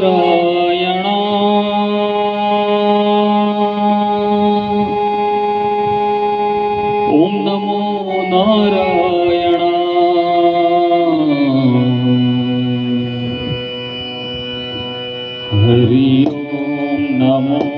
નારાયણ ઓમ નમો નારાયણ હરિ ઓમ નમો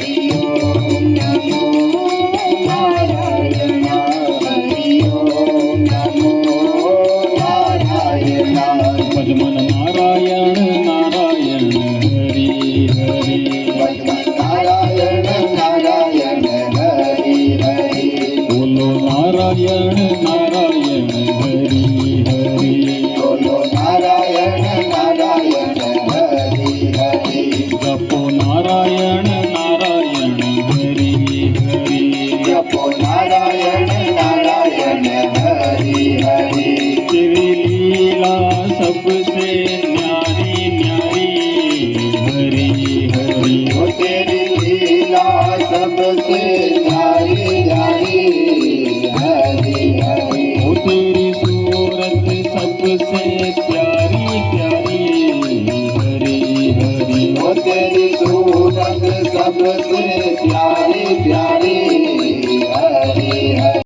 નારાયણ सब तेरे प्यारे प्यारे